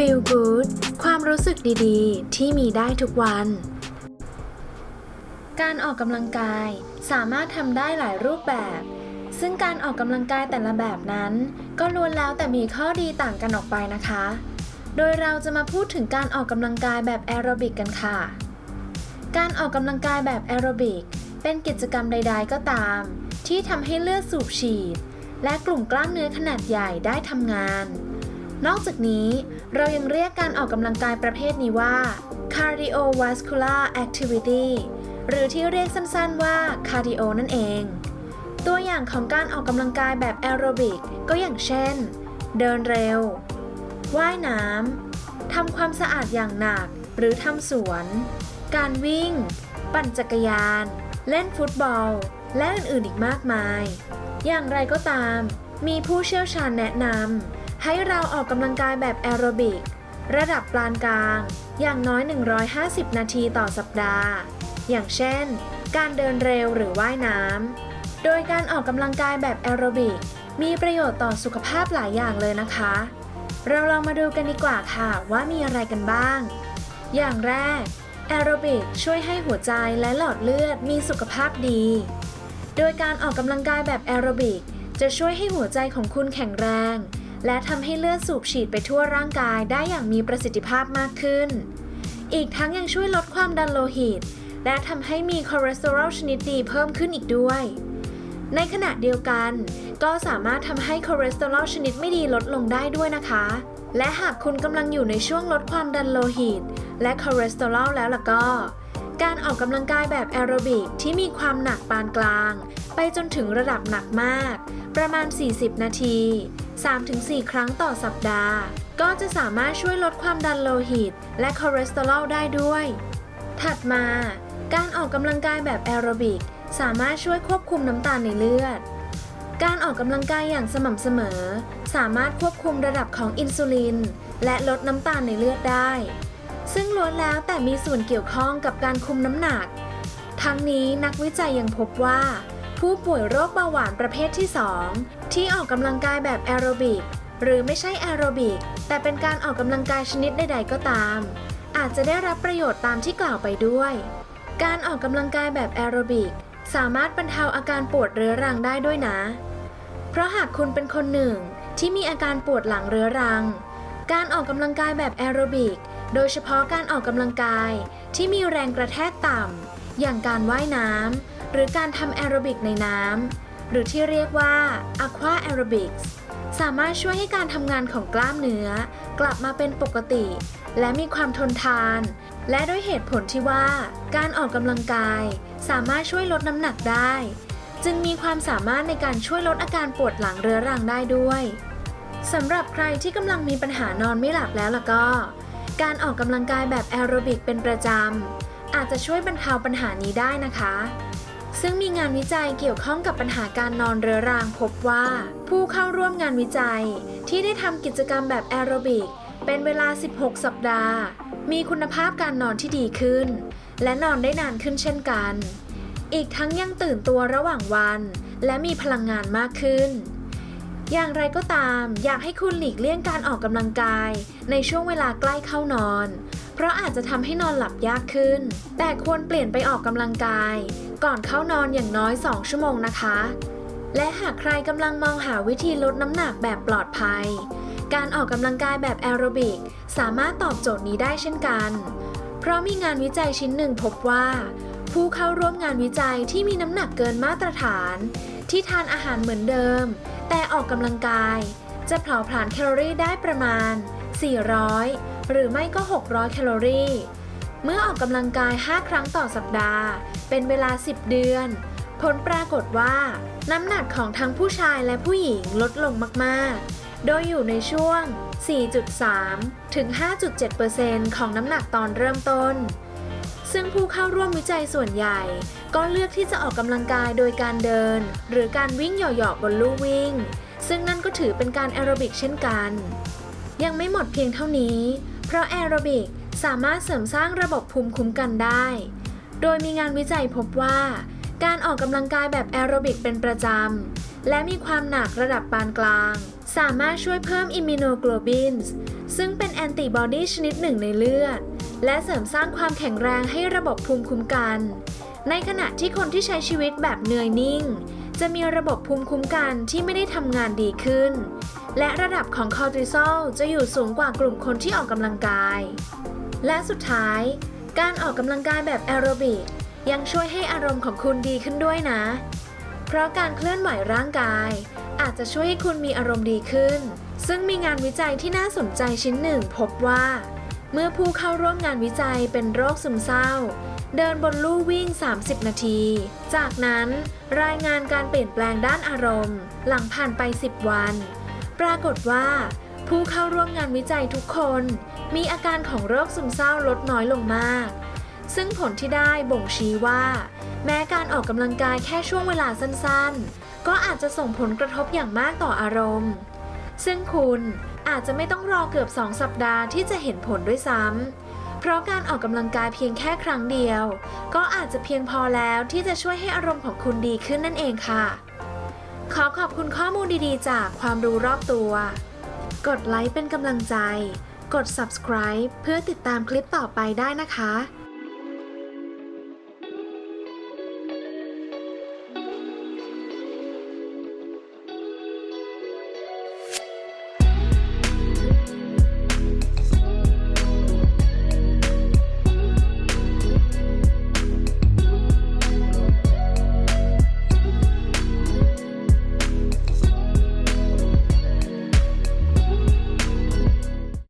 Feel Good ความรู้สึกดีๆ ที่มีได้ทุกวัน การออกกำลังกายสามารถทำได้หลายรูปแบบ ซึ่งการออกกำลังกายแต่ละแบบนั้น ก็ล้วนแล้วแต่มีข้อดีต่างกันออกไปนะคะ โดยเราจะมาพูดถึงการออกกำลังกายแบบแอโรบิกกันค่ะ การออกกำลังกายแบบแอโรบิกเป็นกิจกรรมใด ๆ ก็ตาม ที่ทำให้เลือดสูบฉีด และกลุ่มกล้ามเนื้อขนาดใหญ่ได้ทำงาน นอกจากนี้เรายังเรียกการออกกำลังกายประเภทนี้ว่า cardiovascular activity หรือที่เรียกสั้นๆว่า cardio นั่นเอง ตัวอย่างของการออกกำลังกายแบบแอโรบิกก็อย่างเช่น เดินเร็ว ว่ายน้ำทำความสะอาดอย่างหนัก หรือทำสวน การวิ่ง ปั่นจักรยาน เล่นฟุตบอล และอื่นๆอีกมากมาย อย่างไรก็ตาม มีผู้เชี่ยวชาญแนะนำ ให้เราออกกำลังกายแบบแอโรบิก ระดับปานกลาง อย่างน้อย 150 นาทีต่อสัปดาห์ อย่างเช่น การเดินเร็วหรือว่ายน้ำ โดยการออกกำลังกายแบบแอโรบิก มีประโยชน์ต่อสุขภาพหลายอย่างเลยนะคะ เราลองมาดูกันดีกว่าค่ะว่ามีอะไรกันบ้าง อย่างแรกแอโรบิกช่วยให้หัวใจและหลอดเลือดมีสุขภาพดี โดยการออกกำลังกายแบบแอโรบิกจะช่วยให้หัวใจของคุณแข็งแรง และทำให้เลือดสูบฉีดไปทั่วร่างกายได้อย่างมีประสิทธิภาพมากขึ้น อีกทั้งยังช่วยลดความดันโลหิต และทำให้มีคอเลสเตอรอลชนิดดีเพิ่มขึ้นอีกด้วย ในขณะเดียวกัน ก็สามารถทำให้คอเลสเตอรอลชนิดไม่ดีลดลงได้ด้วยนะคะ และหากคุณกำลังอยู่ในช่วงลดความดันโลหิต และคอเลสเตอรอลแล้วล่ะก็การออกกำลังกายแบบแอโรบิกที่มีความหนักปานกลาง ไปจนถึงระดับหนักมาก ประมาณ 40 นาที 3-4 ครั้งต่อสัปดาห์ ก็จะสามารถช่วยลดความดันโลหิต และคอเลสเตอรอลได้ด้วย ถัดมา การออกกำลังกายแบบแอโรบิก สามารถช่วยควบคุมน้ำตาลในเลือด การออกกำลังกายอย่างสม่ำเสมอ สามารถควบคุมระดับของอินซูลิน และลดน้ำตาลในเลือดได้ ซึ่งล้วนแล้วแต่มีส่วนเกี่ยวข้องกับการคุมน้ำหนัก ทั้งนี้นักวิจัยยังพบว่า ผู้ป่วยโรคเบาหวานประเภทที่ 2 ที่ออกกำลังกายแบบแอโรบิกหรือไม่ใช่แอโรบิกแต่เป็นการออกกำลังกายชนิดใดๆก็ตาม อาจจะได้รับประโยชน์ตามที่กล่าวไปด้วย การออกกำลังกายแบบแอโรบิกสามารถบรรเทาอาการปวดเรื้อรังได้ด้วยนะ เพราะหากคุณเป็นคนหนึ่งที่มีอาการปวดหลังเรื้อรัง การออกกำลังกายแบบแอโรบิกโดยเฉพาะการออกกำลังกายที่มีแรงกระแทกต่ำอย่างการว่ายน้ำ หรือการทำแอโรบิกในน้ำ หรือที่เรียกว่า Aqua Aerobics สามารถช่วยให้การทำงานของกล้ามเนื้อ กลับมาเป็นปกติ และมีความทนทาน และด้วยเหตุผลที่ว่า การออกกำลังกาย สามารถช่วยลดน้ำหนักได้ จึงมีความสามารถในการช่วยลดอาการปวดหลังเรื้อรังได้ด้วยสำหรับใครที่กำลังมีปัญหานอนไม่หลับแล้วล่ะก็ การออกกำลังกายแบบแอโรบิกเป็นประจำอาจจะช่วยบรรเทาปัญหานี้ได้นะคะ ซึ่งมีงานวิจัยเกี่ยวข้องกับปัญหาการนอนเรื้อรังพบว่า ผู้เข้าร่วมงานวิจัย ที่ได้ทำกิจกรรมแบบแอโรบิก เป็นเวลา 16 สัปดาห์ มีคุณภาพการนอนที่ดีขึ้น และนอนได้นานขึ้นเช่นกัน อีกทั้งยังตื่นตัวระหว่างวัน และมีพลังงานมากขึ้นอย่างไรก็ตาม อยากให้คุณหลีกเลี่ยงการออกกำลังกาย ในช่วงเวลาใกล้เข้านอน เพราะอาจจะทำให้นอนหลับยากขึ้น แต่ควรเปลี่ยนไปออกกำลังกาย ก่อนเข้านอนอย่างน้อย 2 ชั่วโมงนะคะ และหากใครกำลังมองหาวิธีลดน้ำหนักแบบปลอดภัย การออกกำลังกายแบบแอโรบิกสามารถตอบโจทย์นี้ได้เช่นกัน เพราะมีงานวิจัยชิ้นหนึ่งพบว่า ผู้เข้าร่วมงานวิจัยที่มีน้ำหนักเกินมาตรฐาน ที่ทานอาหารเหมือนเดิม แต่ออกกำลังกาย จะเผาผลาญแคลอรี่ได้ประมาณ 400 หรือไม่ก็ 600 แคลอรี่ เมื่อออกกำลังกาย 5 ครั้งต่อสัปดาห์ เป็นเวลา 10 เดือน ผลปรากฏว่า น้ำหนักของทั้งผู้ชายและผู้หญิงลดลงมากๆ โดยอยู่ในช่วง 4.3 ถึง 5.7%ของน้ำหนักตอนเริ่มต้น ซึ่งผู้เข้าร่วมวิจัยส่วนใหญ่ ก็เลือกที่จะออกกำลังกายโดยการเดิน หรือการวิ่งเหยาะๆบนลู่วิ่ง ซึ่งนั่นก็ถือเป็นการแอโรบิกเช่นกันยังไม่หมดเพียงเท่านี้ เพราะแอโรบิกสามารถเสริมสร้างระบบภูมิคุ้มกันได้ โดยมีงานวิจัยพบว่า การออกกำลังกายแบบแอโรบิกเป็นประจำ และมีความหนักระดับปานกลาง สามารถช่วยเพิ่มอิมมูโนโกลบินซึ่งเป็นแอนติบอดีชนิดหนึ่งในเลือด และเสริมสร้างความแข็งแรงให้ระบบภูมิคุ้มกัน ในขณะที่คนที่ใช้ชีวิตแบบเหนื่อยนิ่ง จะมีระบบภูมิคุ้มกันที่ไม่ได้ทำงานดีขึ้น และระดับของคอร์ติซอลจะอยู่สูงกว่ากลุ่มคนที่ออกกำลังกาย และสุดท้าย การออกกำลังกายแบบแอโรบิกยังช่วยให้อารมณ์ของคุณดีขึ้นด้วยนะ เพราะการเคลื่อนไหวร่างกาย อาจจะช่วยให้คุณมีอารมณ์ดีขึ้น ซึ่งมีงานวิจัยที่น่าสนใจชิ้นหนึ่งพบว่า เมื่อผู้เข้าร่วมงานวิจัยเป็นโรคซึมเศร้า เดินบนลู่วิ่ง 30 นาที จากนั้นรายงานการเปลี่ยนแปลงด้านอารมณ์ หลังผ่านไป 10 วัน ปรากฏว่า ผู้เข้าร่วมงานวิจัยทุกคน มีอาการของโรคซึมเศร้าลดน้อยลงมาก ซึ่งผลที่ได้บ่งชี้ว่า แม้การออกกำลังกายแค่ช่วงเวลาสั้นๆ ก็อาจจะส่งผลกระทบอย่างมากต่ออารมณ์ ซึ่งคุณอาจจะไม่ต้องรอเกือบ 2 สัปดาห์ที่จะเห็นผลด้วยซ้ำ เพราะการออกกำลังกายเพียงแค่ครั้งเดียว ก็อาจจะเพียงพอแล้วที่จะช่วยให้อารมณ์ของคุณดีขึ้นนั่นเองค่ะ ขอขอบคุณข้อมูลดีๆ จากความรู้รอบตัว กดไลค์เป็นกำลังใจ กด subscribe เพื่อติดตามคลิปต่อไปได้นะคะ